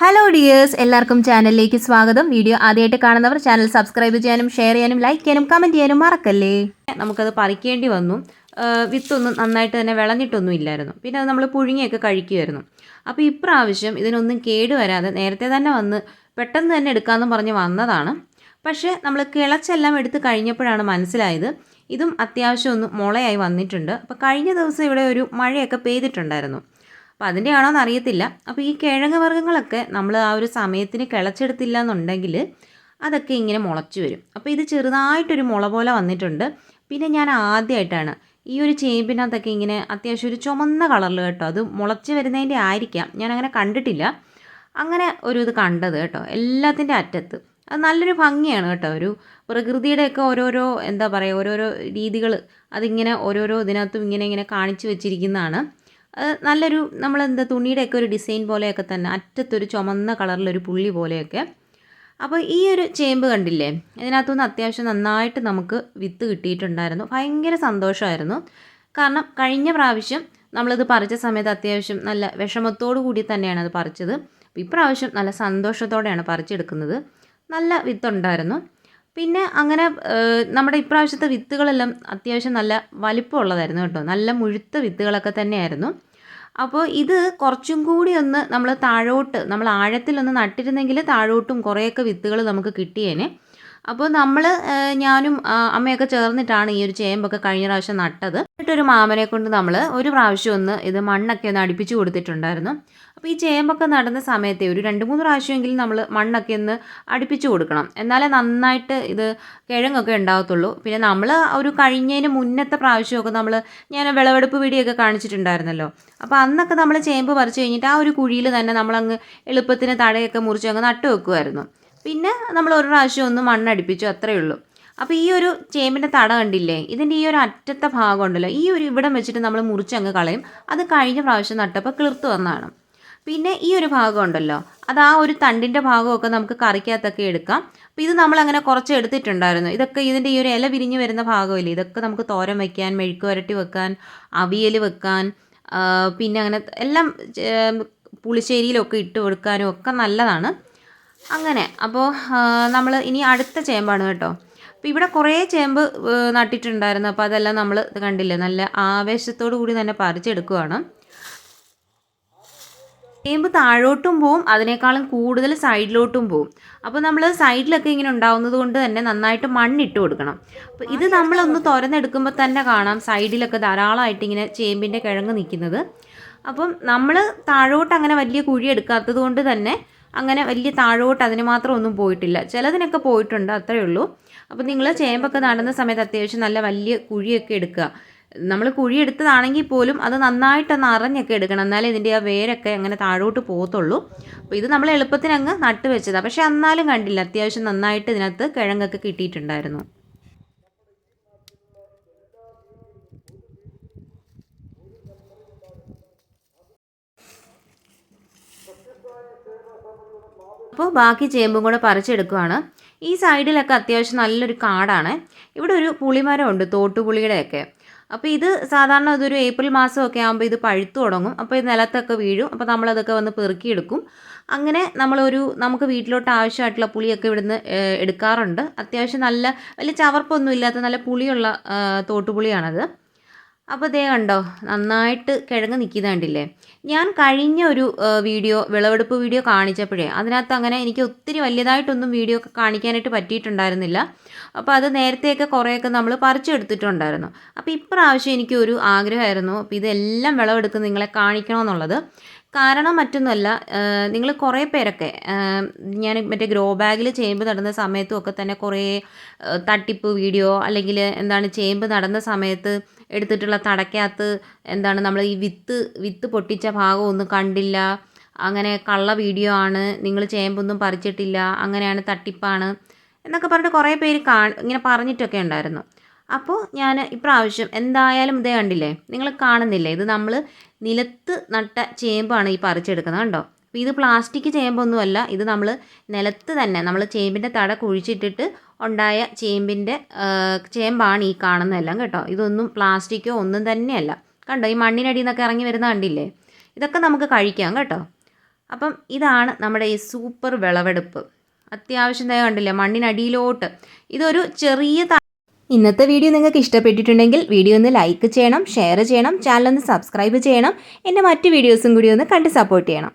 Hello dears എല്ലാവർക്കും ചാനലിലേക്ക് സ്വാഗതം. വീഡിയോ ആദ്യമായിട്ട് കാണുന്നവർ ചാനൽ സബ്സ്ക്രൈബ് ചെയ്യാനും ഷെയർ ചെയ്യാനും ലൈക്ക് ചെയ്യാനും കമന്റ് ചെയ്യാനും മറക്കല്ലേ? നമുക്കത് പറിക്കേണ്ടി വന്നു. വിത്തൊന്നും നന്നായിട്ട് തന്നെ വിളഞ്ഞിട്ടൊന്നും ഇല്ലായിരുന്നു. പിന്നെ അത് നമ്മൾ പുഴുങ്ങിയൊക്കെ കഴിക്കുമായിരുന്നു അപ്പോൾ ഇപ്രാവശ്യം ഇതിനൊന്നും കേട് വരാതെ നേരത്തെ തന്നെ വന്ന് പെട്ടെന്ന് തന്നെ എടുക്കാമെന്ന് പറഞ്ഞ് വന്നതാണ്. പക്ഷേ നമ്മൾ കിളച്ചെല്ലാം എടുത്ത് കഴിഞ്ഞപ്പോഴാണ് മനസ്സിലായത്. ഇതും അത്യാവശ്യം ഒന്ന് മുളയായി വന്നിട്ടുണ്ട്. അപ്പോൾ കഴിഞ്ഞ ദിവസം ഇവിടെ ഒരു മഴയൊക്കെ പെയ്തിട്ടുണ്ടായിരുന്നു. അപ്പോൾ അതിന്റെ ആണോന്ന് അറിയത്തില്ല. അപ്പോൾ ഈ കിഴങ്ങ് വർഗങ്ങളൊക്കെ നമ്മൾ ആ ഒരു സമയത്തിന് കിളച്ചെടുത്തില്ല എന്നുണ്ടെങ്കിൽ അതൊക്കെ ഇങ്ങനെ മുളച്ചു വരും. അപ്പോൾ ഇത് ചെറുതായിട്ടൊരു മുള പോലെ വന്നിട്ടുണ്ട്. പിന്നെ ഞാൻ ആദ്യമായിട്ടാണ് ഈ ഒരു ചേമ്പിനകത്തൊക്കെ ഇങ്ങനെ അത്യാവശ്യം ഒരു ചുമന്ന കളറിൽ കേട്ടോ അത് മുളച്ച് വരുന്നതിന്റെ ആയിരിക്കാം. ഞാൻ അങ്ങനെ കണ്ടിട്ടില്ല. അങ്ങനെ ഒരു ഇത് കണ്ടത് കേട്ടോ എല്ലാത്തിന്റെ അറ്റത്ത്. അത് നല്ലൊരു ഭംഗിയാണ് കേട്ടോ ഒരു പ്രകൃതിയുടെയൊക്കെ ഓരോരോ എന്താ പറയുക ഓരോരോ രീതികൾ അതിങ്ങനെ ഓരോരോ ഇതിനകത്തും ഇങ്ങനെ ഇങ്ങനെ കാണിച്ചു വെച്ചിരിക്കുന്നതാണ്. നല്ലൊരു നമ്മളെന്താ തുണിയുടെയൊക്കെ ഒരു ഡിസൈൻ പോലെയൊക്കെ തന്നെ അറ്റത്തൊരു ചുമന്ന കളറിലൊരു പുള്ളി പോലെയൊക്കെ. അപ്പോൾ ഈ ഒരു ചേമ്പ് കണ്ടില്ലേ ഇതിനകത്തുനിന്ന് അത്യാവശ്യം നന്നായിട്ട് നമുക്ക് വിത്ത് കിട്ടിയിട്ടുണ്ടായിരുന്നു. ഭയങ്കര സന്തോഷമായിരുന്നു. കാരണം കഴിഞ്ഞ പ്രാവശ്യം നമ്മളിത് പറിച്ച സമയത്ത് അത്യാവശ്യം നല്ല വിഷമത്തോടു കൂടി തന്നെയാണ് അത് പറിച്ചത്. ഇപ്രാവശ്യം നല്ല സന്തോഷത്തോടെയാണ് പറിച്ചെടുക്കുന്നത്. നല്ല വിത്തുണ്ടായിരുന്നു. പിന്നെ അങ്ങനെ നമ്മുടെ ഇപ്രാവശ്യത്തെ വിത്തുകളെല്ലാം അത്യാവശ്യം നല്ല വലിപ്പമുള്ളതായിരുന്നു കേട്ടോ. നല്ല മുഴുത്ത വിത്തുകളൊക്കെ തന്നെയായിരുന്നു. അപ്പോൾ ഇത് കുറച്ചും കൂടി ഒന്ന് നമ്മൾ താഴോട്ട് നമ്മൾ ആഴത്തിലൊന്ന് നട്ടിരുന്നെങ്കിൽ താഴോട്ടും കുറേയൊക്കെ വിത്തുകൾ നമുക്ക് കിട്ടിയേനെ. അപ്പോൾ നമ്മൾ ഞാനും അമ്മയൊക്കെ ചേർന്നിട്ടാണ് ഈ ഒരു ചേമ്പൊക്കെ കഴിഞ്ഞ പ്രാവശ്യം നട്ടത്. എന്നിട്ടൊരു മാമനെ കൊണ്ട് നമ്മൾ ഒരു പ്രാവശ്യം ഒന്ന് ഇത് മണ്ണൊക്കെ ഒന്ന് അടുപ്പിച്ച് കൊടുത്തിട്ടുണ്ടായിരുന്നു. അപ്പോൾ ഈ ചേമ്പൊക്കെ നടുന്ന സമയത്തെ ഒരു രണ്ട് മൂന്ന് പ്രാവശ്യമെങ്കിലും നമ്മൾ മണ്ണൊക്കെ ഒന്ന് അടുപ്പിച്ച് കൊടുക്കണം. എന്നാലേ നന്നായിട്ട് ഇത് കിഴങ്ങൊക്കെ ഉണ്ടാകത്തുള്ളൂ പിന്നെ നമ്മൾ ഒരു കഴിഞ്ഞതിന് മുന്നത്തെ പ്രാവശ്യമൊക്കെ നമ്മൾ ഞാൻ വിളവെടുപ്പ് വീടിയൊക്കെ കാണിച്ചിട്ടുണ്ടായിരുന്നല്ലോ. അപ്പോൾ അന്നൊക്കെ നമ്മൾ ചേമ്പ് പറിച്ചു കഴിഞ്ഞിട്ട് ആ ഒരു കുഴിയിൽ തന്നെ നമ്മളങ്ങ് എളുപ്പത്തിന് തടയൊക്കെ മുറിച്ച് അങ്ങ് നട്ടു വെക്കുമായിരുന്നു പിന്നെ നമ്മൾ ഒരു പ്രാവശ്യം ഒന്ന് മണ്ണടിപ്പിച്ചു അത്രയേ ഉള്ളൂ. അപ്പോൾ ഈ ഒരു ചേമ്പിന്റെ തട കണ്ടില്ലേ? ഇതിന്റെ ഈ ഒരു അറ്റത്തെ ഭാഗം ഉണ്ടല്ലോ ഈ ഒരു ഇവിടം വെച്ചിട്ട് നമ്മൾ മുറിച്ചങ്ങ് കളയും. അത് കഴിഞ്ഞ പ്രാവശ്യം നട്ടപ്പോൾ കിളിർത്ത് വന്നതാണ്. പിന്നെ ഈ ഒരു ഭാഗം ഉണ്ടല്ലോ അത് ആ ഒരു തണ്ടിന്റെ ഭാഗമൊക്കെ നമുക്ക് കറിക്കകത്തൊക്കെ എടുക്കാം. അപ്പോൾ ഇത് നമ്മൾ അങ്ങനെ കുറച്ച് എടുത്തിട്ടുണ്ടായിരുന്നു. ഇതൊക്കെ ഇതിന്റെ ഈ ഒരു ഇല വിരിഞ്ഞ് വരുന്ന ഭാഗമില്ലേ? ഇതൊക്കെ നമുക്ക് തോരൻ വയ്ക്കാൻ മെഴുക്ക് വരട്ടി വെക്കാൻ അവിയൽ വെക്കാൻ പിന്നെ അങ്ങനെ എല്ലാം പുളിശ്ശേരിയിലൊക്കെ ഇട്ട് കൊടുക്കാനും ഒക്കെ നല്ലതാണ്. അങ്ങനെ. അപ്പോൾ നമ്മൾ ഇനി അടുത്ത ചേമ്പാണ് കേട്ടോ. അപ്പോൾ ഇവിടെ കുറേ ചേമ്പ് നട്ടിട്ടുണ്ടായിരുന്നു. അപ്പോൾ അതെല്ലാം നമ്മൾ കണ്ടില്ലേ? നല്ല ആവേശത്തോടു കൂടി തന്നെ പറിച്ചെടുക്കുവാണ് ചേമ്പ് താഴോട്ടും പോവും അതിനേക്കാളും കൂടുതൽ സൈഡിലോട്ടും പോവും. അപ്പോൾ നമ്മൾ സൈഡിലൊക്കെ ഇങ്ങനെ ഉണ്ടാവുന്നത് കൊണ്ട് തന്നെ നന്നായിട്ട് മണ്ണിട്ട് കൊടുക്കണം. അപ്പോൾ ഇത് നമ്മളൊന്ന് തുറന്നെടുക്കുമ്പോൾ തന്നെ കാണാം സൈഡിലൊക്കെ ധാരാളമായിട്ട് ഇങ്ങനെ ചേമ്പിന്റെ കിഴങ്ങ് നിൽക്കുന്നത്. അപ്പം നമ്മൾ താഴോട്ട് അങ്ങനെ വലിയ കുഴി എടുക്കാത്തത് കൊണ്ട് തന്നെ അങ്ങനെ വലിയ താഴോട്ട് അതിന് മാത്രം ഒന്നും പോയിട്ടില്ല. ചിലതിനൊക്കെ പോയിട്ടുണ്ട് അത്രയേ ഉള്ളൂ. അപ്പോൾ നിങ്ങൾ ചേമ്പൊക്കെ നടുന്ന സമയത്ത് അത്യാവശ്യം നല്ല വലിയ കുഴിയൊക്കെ എടുക്കുക. നമ്മൾ കുഴി എടുത്തതാണെങ്കിൽ പോലും അത് നന്നായിട്ടൊന്ന് അറിഞ്ഞൊക്കെ എടുക്കണം. എന്നാലേ ഇതിന്റെ ആ വേരൊക്കെ അങ്ങനെ താഴോട്ട് പോകത്തുള്ളൂ. അപ്പോൾ ഇത് നമ്മൾ എളുപ്പത്തിന് അങ്ങ് നട്ട് പക്ഷേ എന്നാലും കണ്ടില്ല അത്യാവശ്യം നന്നായിട്ട് ഇതിനകത്ത് കിഴങ്ങൊക്കെ കിട്ടിയിട്ടുണ്ടായിരുന്നു. അപ്പോൾ ബാക്കി ചേമ്പും കൂടെ പറിച്ചെടുക്കുവാണ്. ഈ സൈഡിലൊക്കെ അത്യാവശ്യം നല്ലൊരു കാടാണ്. ഇവിടെ ഒരു പുളിമരം ഉണ്ട് തോട്ടുപുളിയുടെയൊക്കെ. അപ്പോൾ ഇത് സാധാരണ ഇതൊരു ഏപ്രിൽ മാസമൊക്കെ ആകുമ്പോൾ ഇത് പഴുത്തു തുടങ്ങും. അപ്പോൾ ഇത് നിലത്തൊക്കെ വീഴും. അപ്പോൾ നമ്മളതൊക്കെ വന്ന് പെറുക്കിയെടുക്കും. അങ്ങനെ നമ്മളൊരു നമുക്ക് വീട്ടിലോട്ട് ആവശ്യമായിട്ടുള്ള പുളിയൊക്കെ ഇവിടുന്ന് എടുക്കാറുണ്ട്. അത്യാവശ്യം നല്ല വലിയ ചവർപ്പൊന്നും ഇല്ലാത്ത നല്ല പുളിയുള്ള തോട്ടുപുളിയാണത്. അപ്പോൾ ദേ കണ്ടോ നന്നായിട്ട് കിഴങ്ങ് നിൽക്കുന്നത് കണ്ടില്ലേ? ഞാൻ കഴിഞ്ഞ ഒരു വീഡിയോ വിളവെടുപ്പ് വീഡിയോ കാണിച്ചപ്പോഴേ അതിനകത്ത് അങ്ങനെ എനിക്ക് ഒത്തിരി വലിയതായിട്ടൊന്നും വീഡിയോ ഒക്കെ കാണിക്കാനായിട്ട് പറ്റിയിട്ടുണ്ടായിരുന്നില്ല. അപ്പോൾ അത് നേരത്തെയൊക്കെ കുറേയൊക്കെ നമ്മൾ പറിച്ചെടുത്തിട്ടുണ്ടായിരുന്നു. അപ്പോൾ ഇപ്രാവശ്യം എനിക്കൊരു ആഗ്രഹമായിരുന്നു അപ്പോൾ ഇതെല്ലാം വിളവെടുക്കുന്ന നിങ്ങളെ കാണിക്കണമെന്നുള്ളത്. കാരണം മറ്റൊന്നുമല്ല നിങ്ങൾ കുറേ പേരൊക്കെ ഞാൻ മറ്റേ ഗ്രോ ബാഗിൽ ചേമ്പ് നടന്ന സമയത്തും ഒക്കെ തന്നെ കുറേ തട്ടിപ്പ് വീഡിയോ അല്ലെങ്കിൽ എന്താണ് ചേമ്പ് നടന്ന സമയത്ത് എടുത്തിട്ടുള്ള തടക്കകത്ത് എന്താണ് നമ്മൾ ഈ വിത്ത് വിത്ത് പൊട്ടിച്ച ഭാഗം ഒന്നും കണ്ടില്ല. അങ്ങനെ കള്ള വീഡിയോ ആണ്. നിങ്ങൾ ചേമ്പൊന്നും പറിച്ചിട്ടില്ല. അങ്ങനെയാണ് തട്ടിപ്പാണ് എന്നൊക്കെ പറഞ്ഞിട്ട് കുറേ പേര് കാ ഇങ്ങനെ പറഞ്ഞിട്ടൊക്കെ ഉണ്ടായിരുന്നു. അപ്പോൾ ഞാൻ ഇപ്രാവശ്യം എന്തായാലും ഇതേ കണ്ടില്ലേ? നിങ്ങൾ കാണുന്നില്ലേ? ഇത് നമ്മൾ നിലത്ത് നട്ട ചേമ്പാണ് ഈ പറിച്ചെടുക്കുന്നത്. കണ്ടോ? അപ്പോൾ ഇത് പ്ലാസ്റ്റിക് ചേമ്പൊന്നുമല്ല. ഇത് നമ്മൾ നിലത്ത് തന്നെ നമ്മൾ ചേമ്പിന്റെ തട കുഴിച്ചിട്ടിട്ട് ഉണ്ടായ ചേമ്പിന്റെ ചേമ്പാണ് ഈ കാണുന്നതെല്ലാം കേട്ടോ. ഇതൊന്നും പ്ലാസ്റ്റിക്കോ ഒന്നും തന്നെയല്ല. കണ്ടോ? ഈ മണ്ണിനടിയിൽ നിന്നൊക്കെ ഇറങ്ങി വരുന്ന കണ്ടില്ലേ? ഇതൊക്കെ നമുക്ക് കഴിക്കാം കേട്ടോ. അപ്പം ഇതാണ് നമ്മുടെ ഈ സൂപ്പർ വിളവെടുപ്പ്. അത്യാവശ്യം തന്നെ കണ്ടില്ലേ? മണ്ണിനടിയിലോട്ട്. ഇതൊരു ചെറിയ ഇന്നത്തെ വീഡിയോ നിങ്ങൾക്ക് ഇഷ്ടപ്പെട്ടിട്ടുണ്ടെങ്കിൽ വീഡിയോ ഒന്ന് ലൈക്ക് ചെയ്യണം ഷെയർ ചെയ്യണം ചാനൽ ഒന്ന് സബ്സ്ക്രൈബ് ചെയ്യണം. എന്റെ മറ്റ് വീഡിയോസും കൂടി ഒന്ന് കണ്ട് സപ്പോർട്ട് ചെയ്യണം.